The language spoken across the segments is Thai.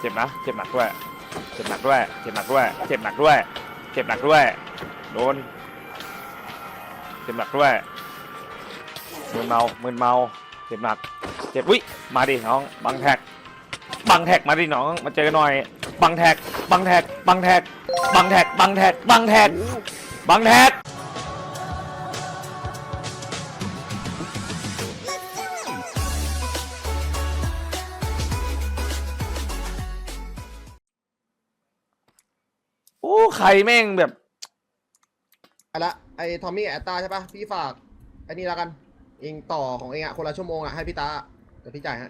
เจ็บนะ เจ็บหนักด้วย เจ็บหนักด้วย เจ็บหนักด้วย เจ็บหนักด้วย เจ็บหนักด้วย โดน เจ็บหนักด้วยมึนเมามึนเมา เจ็บหนัก เจ็บอุ้ย มาดิน้อง บังแท็ก บังแท็กมาดิน้อง มาเจอหน่อย บังแท็ก บังแท็ก บังแท็ก บังแท็ก บังแท็ก บังแท็ก บังแท็ก ใครแม่งแบบไปละไอ้ทอมมี่แอตตาใช่ปะพี่ฝากไอ้นี่แล้วกันเองต่อของเองอะคนละชั่วโมงอะให้พี่ตาเดี๋ยวพี่จ่ายให้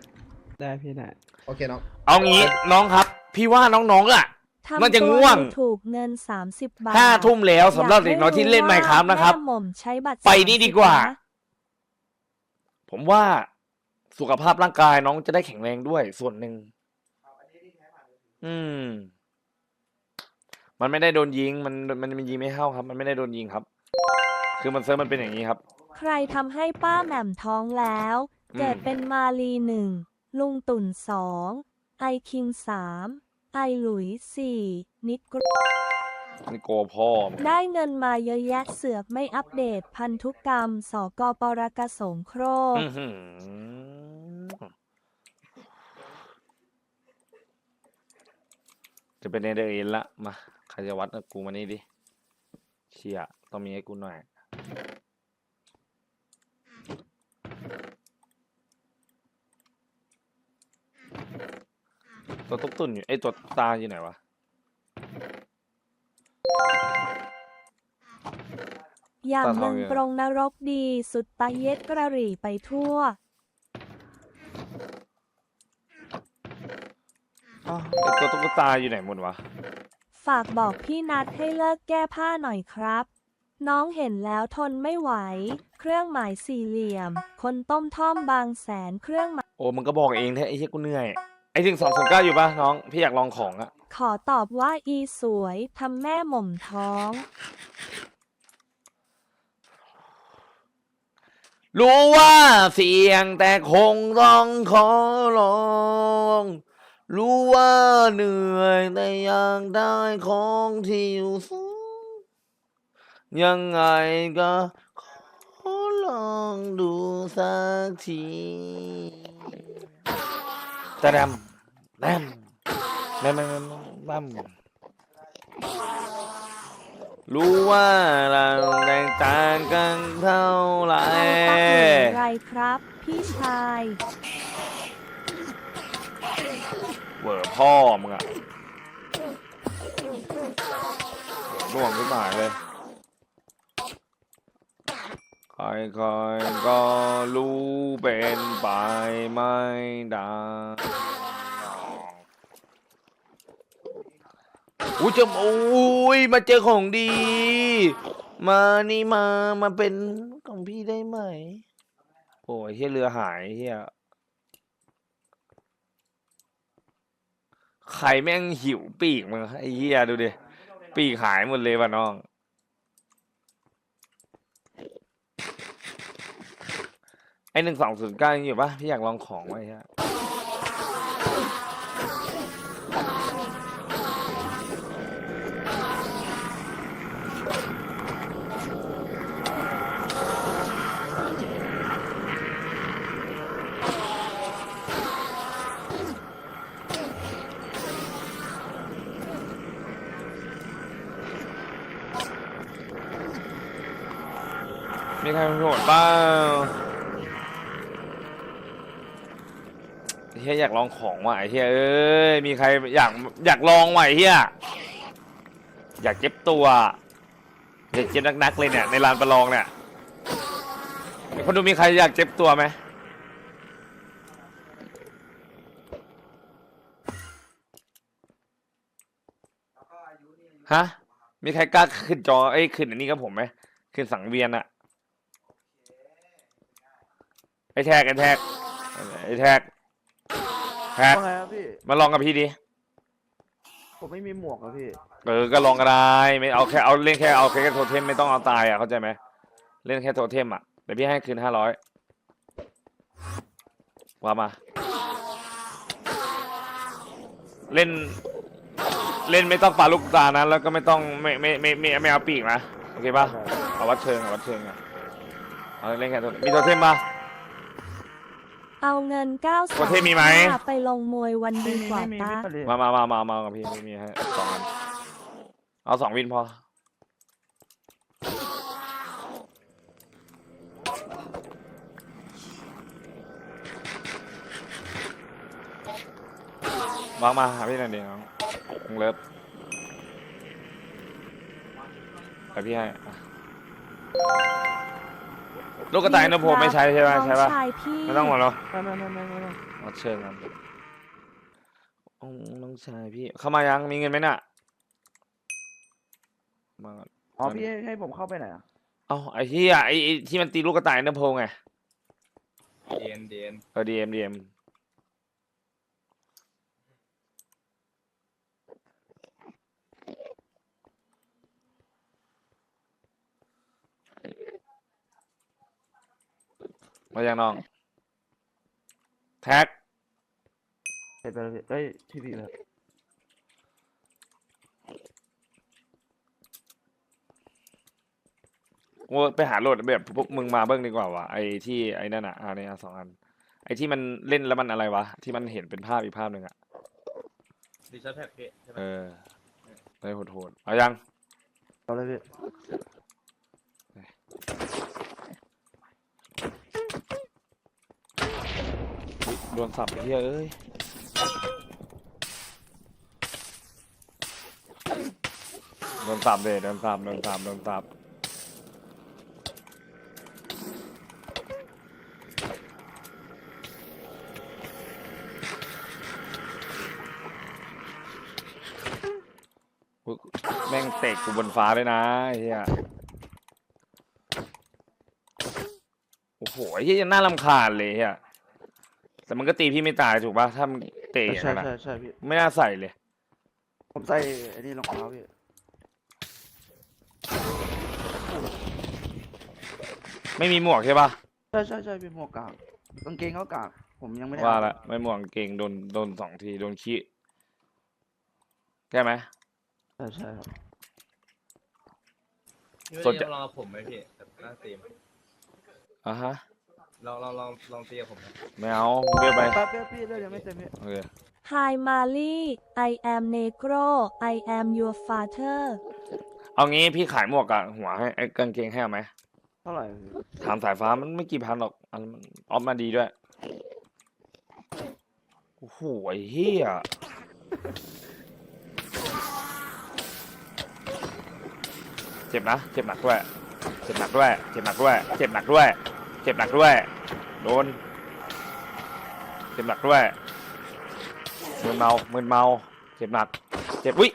ได้พี่ได้โอเคน้องเอางี้น้องครับ พี่ว่าน้องๆอะ ทำน่าจะตัวง่วงดูถูกเงิน 30 บาทห้าทุ่มแล้วสำหรับเด็กน้อยที่เล่นไมค์ครับนะครับ แม่หม่อมใช้บัตรไปนี่ดีกว่า30นะผมว่าสุขภาพร่างกายน้องจะได้แข็งแรงด้วยส่วนหนึ่งอืม มันไม่ได้โดนยิงมันมันมันยิงไม่เข้าครับ มันไม่ได้โดนยิงครับ คือมันเซิร์ฟมันเป็นอย่างนี้ครับ ใครทำให้ป้าแหม่มท้องแล้ว อืม เกิดเป็นมาลีหนึ่งลุงตุ่นสองไอคิงสามไอหลุยสี่นิดกรนี่โกพ่อมึงได้เงินมาเยอะแยะเสือกไม่อัปเดตพันธุกรรมสกปรกสงโครก อื้อหือจะเป็นเนเดอร์เอ็นละมาใค รจะวัดกับกูมานี่ดิ เชี่ยต้องมีให้กูหน่อย ตัวตุ๊กตุนอยู่ไอยตัวตาอยู่ไหนวะ อย่างตาทหองนึ่งอยู่ปรงนรกดีสุดปะเย็ดกระหรี่ไปทั่วอ้าวไอตัวตุ๊กตาอยู่ไหนหมดวะ ฝากบอกพี่นัดให้เลิกแก้ผ้าหน่อยครับ น้องเห็นแล้วทนไม่ไหว เครื่องหมายสี่เหลี่ยม คนต้มท่อมบางแสนเครื่องหมายโอ้มึงก็บอกเองแท้ไอ้เหี้ยกูเหนื่อย ไอ้ถึงสองศูนย์เก้าอยู่ปะน้อง พี่อยากลองของอะขอตอบว่าอีสวยทำแม่หม่อมท้อง รู้ว่าเสี่ยงแต่คงต้องขอลอง รู้ว่าเหนื่อยแต่อยากได้ของที่อยู่สูงยังไงก็ขอลองดูสักทีตะดำแดมแดมแดมแดมรู้ว่าเราแตกต่างกันเท่าไหร่เอาตักอย่างไรครับพี่ชาย เวอร์พ่อมึงอะร่วงขึ้นมาเลยใครๆก็รู้เป็นไปไม่ได้อุ้ยเจะอุ้ยมาเจอของดี มานี่มามาเป็นของพี่ได้ไหมโอ้ยเฮียเรือหายเฮีย ใครแม่งหิวปีกมึงไอ้เหี้ยดูดิ ปีกหายหมดเลยว่ะน้อง ไอหนึ่งสองศูนย์เก้ายังอยู่ปะพี่อยากลองของไว้ฮะ มีใครโหดบ้างเฮียอยากลองของว่ะไอ้เฮียเอ้ยมีใครอยากอยากลองว่ะไอ้เฮียอยากเจ็บตัวอยากเจ็บนักๆเลยเนี่ยในลานประลองเนี่ยคนดูมีใครอยากเจ็บตัวไหมฮะมีใครกล้าขึ้นจอเอ้ยขึ้นอันนี้กับผมไหมขึ้นสังเวียนอะไอ้แท็กไอ้แท็กไอ้แท็กแท็กว่าไงครับพี่ มาลองกับพี่ดิผมไม่มีหมวกครับพี่ เออก็ลองก็ได้ไม่เอาแค่เอาเล่นแค่เอาแค่โทเทมไม่ต้องเอาตายอะเข้าใจไหมเล่นแค่โทเทมอะเดี๋ยวพี่ให้คืนห้าร้อยว่ามา เล่นเล่นไม่ต้องปาลูกตานะแล้วก็ไม่ต้องไม่ไม่ไม่ไม่ไม่เอาปีกนะโอเคป่ะเอาวัดเชิงเอาวัดเชิงอะเอาเล่นแค่ตัวมีตัวเทมปะ เอาเงิน9ก้าประเทศมีไหม ไปลงมวยวันดีกว่าไม่มีตาไม่มีมามามามามากับพี่ไม่มีให้สองอันเอาสองวินพอวางมาหาพี่หน่อยดิน้องน้องเลิฟไปพี่ให้อะ ลูกกระต่ายนโพไม่ใช้ใช่ไหมใช่ปะน้องชายพี่ไม่ต้องหรอกเนาะไม่ไม่ไม่ไม่ไม่ไม่วัดเชิงครับโอ้น้องชายพี่ เข้ามายังมีเงินไหมน่ะ มาก่อนอ๋อพี่ให้ให้ผมเข้าไปไหนอะเอาไอ้ที่อะไอ้ไอ้ที่มันตีลูกกระต่ายนโพไง เดียนเดียน เออดีเอ็มดีเอ็ม มายังน้อง แท็กเสร็จไปแล้วพี่เอ้ยที่พี่เลยกูไปหาโหลดแบบพวกมึงมาเบิ้งดีกว่าวะไอ้ที่ไอ้นั่นอะอ่าเนี่ยสองอัน ไอ้ที่มันเล่นแล้วมันอะไรวะ ที่มันเห็นเป็นภาพอีกภาพหนึ่งอะ ดิจิทัลแท็กพี่ใช่ไหมเออได้โหดๆเอายัง เอาเลยพี่ โดนสับไอ้เหี้ยเอ้ยโดนสับเลยโดนสับโดนสับโดนสับแม่งเตะกูบนฟ้าเลยนะไอ้เหี้ยโอ้โหเหี้ยยังน่ารำคาญเลยเฮีย แต่มันก็ตีพี่ไม่ตายถูกปะถ้ามันเตะอย่างใช่นั้นอะใช่ใช่พี่ ไม่น่าใส่เลย ผมใส่ไอ้นี่รองเท้าพี่ ไม่มีหมวกใช่ปะใช่ใช่ใช่พี่หมวกกากกางเกงก็กาก ผมยังไม่ได้ว่าเอละไม่หมวกกางเก่งโดนโดนสองทีโดนขี้แก้ไหม ใช่ใช่ครับพี่ว่าสนใจจะลองกับผมไหมพี่แบบหน้าตีมอะฮะ ลองลองลองลองตีกับผมไหมไม่เอาเรียกไปแป๊บเดียวพี่เรื่องยังไม่เต็มพี่โอเค Hi Marley I am Negro I am your father เอางี้พี่ขายหมวกกับหัวให้ไอ้กางเกงให้เอาไหมเท่าไหร่พี่ถามสายฟ้ามันไม่กี่พันหรอกอันมันออฟมาดีด้วยโอ้โหไอ้เหี้ยเจ็บนะเจ็บหนักด้วยเจ็บหนักด้วยเจ็บหนักด้วยเจ็บหนักด้วยเจ็บหนักด้วย โดน เจ็บหนักด้วยมึนเมามึนเมา เจ็บหนัก เจ็บอุ้ย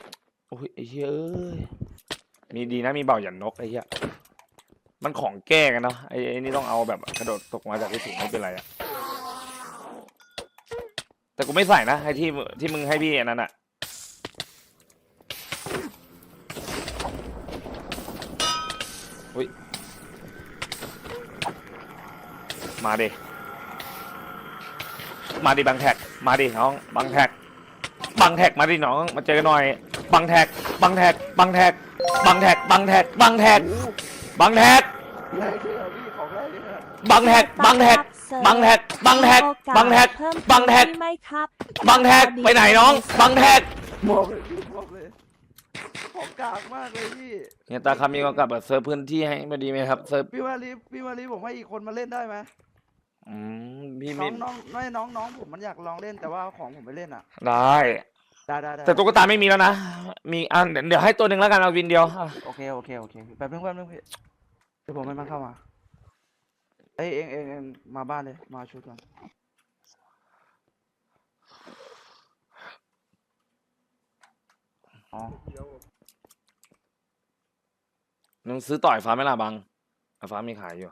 โอ้ยไอ้เหี้ยเอ้ยมีดีนะมีเบาหยันนกไอ้เหี้ย มันของแก้กันเนาะไอ้ไอ้นี่ต้องเอาแบบกระโดดตกมาจากที่สูงไม่เป็นไรอะแต่กูไม่ใส่นะไอ้ที่มึที่มึงให้พี่อันนั้นอะ มาดิ มาดิบังแท็ก มาดิน้องบังแท็กบังแท็กมาดิน้อง มาเจอกันหน่อยบังแท็กบังแท็กบังแท็กบังแท็กบังแท็กบังแท็กบังแท็กแรงที่เราพี่ของแรงที่เราบังแท็กบังแท็กบังแท็กบังแท็กบังแท็กเพิ่มบังแท็กที่ไหมครับบังแท็กไปไหนน้องบังแท็กหมวกเลยพี่หมวกเลยของกากมากเลยพี่เนี่ยตาคำมีก็กลับเซิร์ฟพื้นที่ให้มาดีไหมครับเซิร์ฟพี่วารีพี่วารีผมให้อีกคนมาเล่นได้ไหม อืมพี่น้มีองน้องน้อยน้องน้องผมมันอยากลองเล่นแต่ว่าเอาของผมไปเล่นอะได้ ได้ได้ได้แต่ตุ๊กตาไม่มีแล้วนะ มีอันเดี๋ยวเดี๋ยวให้ตัวหนึ่งแล้วกันเอาวินเดียวอะโอเคโอเคโอเคแป๊บนึงแป๊บนึงพี่เดี๋ยวผมให้มันเข้ามาเอ้ยเองเองเองมาบ้านเลยมาชุดก่อนอ๋อนึงซื้อต่อยฟ้าไหม่ล่ะบังไอ้ฟ้ามีขายอยู่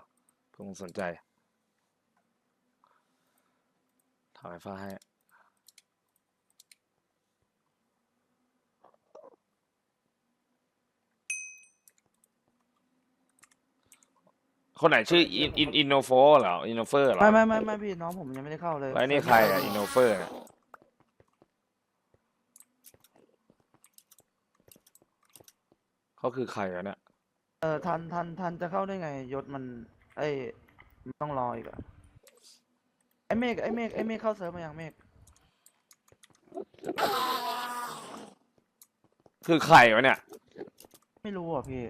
เพิ่งสนใจาไฟฟ้าให้คนไหนชื่ออินอินอินโนโฟเหรออินโนเฟอร์เหรอไม่ไม่ไม่ไม่พี่น้องผมยังไม่ได้เข้าเลยแล้นี่ใครอะอินโนเฟอร์เขาคือใครอะเนี่ยเออทันทันทันจะเข้าได้ไงยศมัน ไอ้ต้องรออีกอะ อเมฆไอเมฆไอเมฆเข้าเซิร์ฟมายังเมฆคือใครวะเนี่ย ไม่รู้อะพี่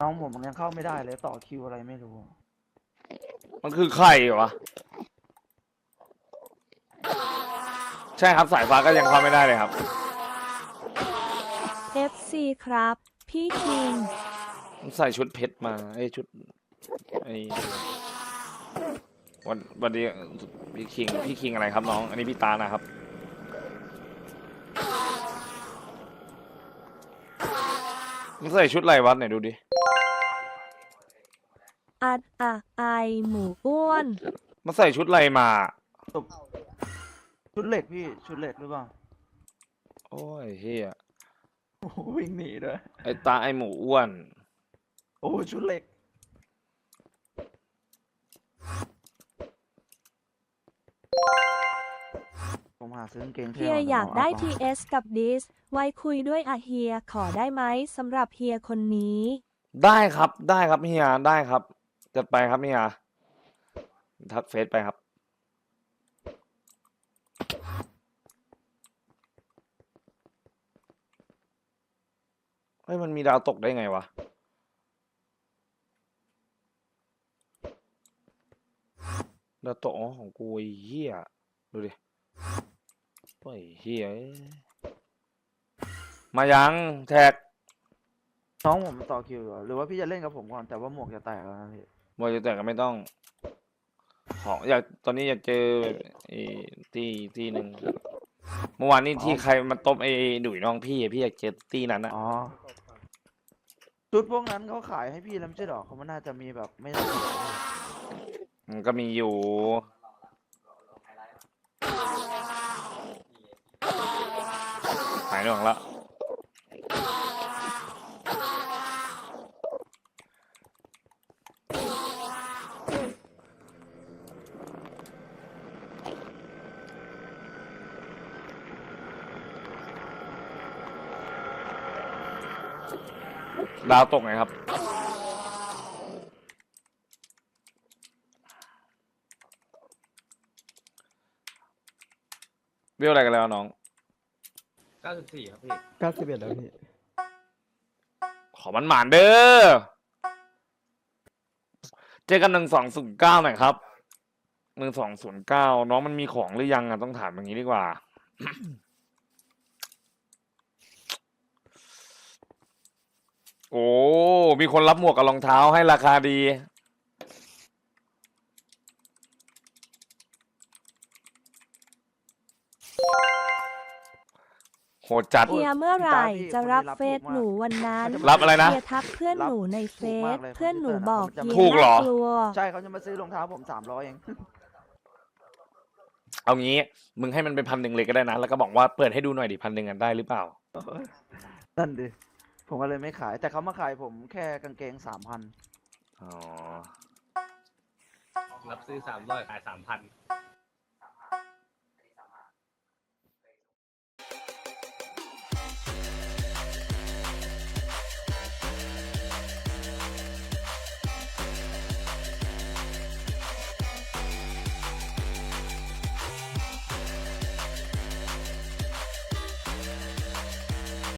น้องผมมันยังเข้าไม่ได้เลยต่อคิวอะไรไม่รู้ มันคือใครวะ ใช่ครับสายฟ้าก็ยังเข้าไม่ได้เลยครับ FC ครับ พี่คิงมันใส่ชุดเพชรมาไอ้ชุดไอ้ วันวันนี้พี่คิงพี่คิงอะไรครับน้อง อันนี้พี่ตานะครับ มันใส่ชุดอะไรวะไหนดูดิอัดอะไอหมูอ้วน มันใส่ชุดอะไรมา ชุดเหล็กพี่ชุดเหล็กหรือเปล่าโอ้ยเฮียโอ้โหวิ่งหนีด้วยไอ้ตาไอ้หมูอ้วน โอ้โหชุดเหล็ก ผมหาซื้อกางเกงเฮียท่อยากได้เปล่ TS กับดิสไว้คุยด้วยอะเฮียขอได้ไหมสำหรับเฮียคนนี้ ได้ครับได้ครับเฮียได้ครับจัดไปครับเฮียทักเฟซไปครับ เฮ้ยมันมีดาวตกได้ไงวะ ดาวตกอ๋อของกูไอ้เหี้ยดูดิ โอ้ยเหี้ยเอ้ยมายังแท็กน้องผมต่อคิวอยู่อะหรือว่าพี่จะเล่นกับผมก่อนแต่ว่าหมวกจะแตกแล้วนะพี่มวยจะแต่ก็ไม่ต้อง ขออยากตอนนี้อยากเจอไอ้ที่ที่หนึ่งเมื่อวานนี้ที่ใครมาตบไอ้ดุยน้องพี่อะพี่อยากเจอที่นั้นนะอ๋อชุดพวกนั้นเขาขายให้พี่แล้วไม่ใช่หรอเขามันน่าจะมีแบบไม่ได้มันก็มีอยู่ายหน่วงละดาวตกไงครับเรียกอะไรกันแล้วน้อง 94ครับพี่เก้าสิบเอ็ดแล้วพี่ ขอมันหมานเด้อ เจอกันหนึ่งสองศูนย์เก้าหน่อยครับหนึ่งสองศูนย์เก้าน้องมันมีของหรือยังอะต้องถามอย่างนี้ดีกว่า โอ้ มีคนรับหมวกกับรองเท้าให้ราคาดี โหดจัด เฮียเมื่อไหร่จะรับเฟซหนูวันนั้นรับอะไรนะ เฮียทักเพื่อนหนูในเฟซเพื่อนหนูบอกเฮียถูกเหรอ น่ากลัว ใช่เขาจะมาซื้อรองเท้าผมสามร้อยเอง เอางี้ มึงให้มันเป็นพันหนึ่งเลยก็ได้นะ แล้วก็บอกว่าเปิดให้ดูหน่อยดิพันหนึ่งกันได้หรือเปล่า นั่นดิ ผมก็เลยไม่ขาย แต่เขามาขายผมแค่กางเกงสามพันอ๋อ รับซื้อ300ขาย3,000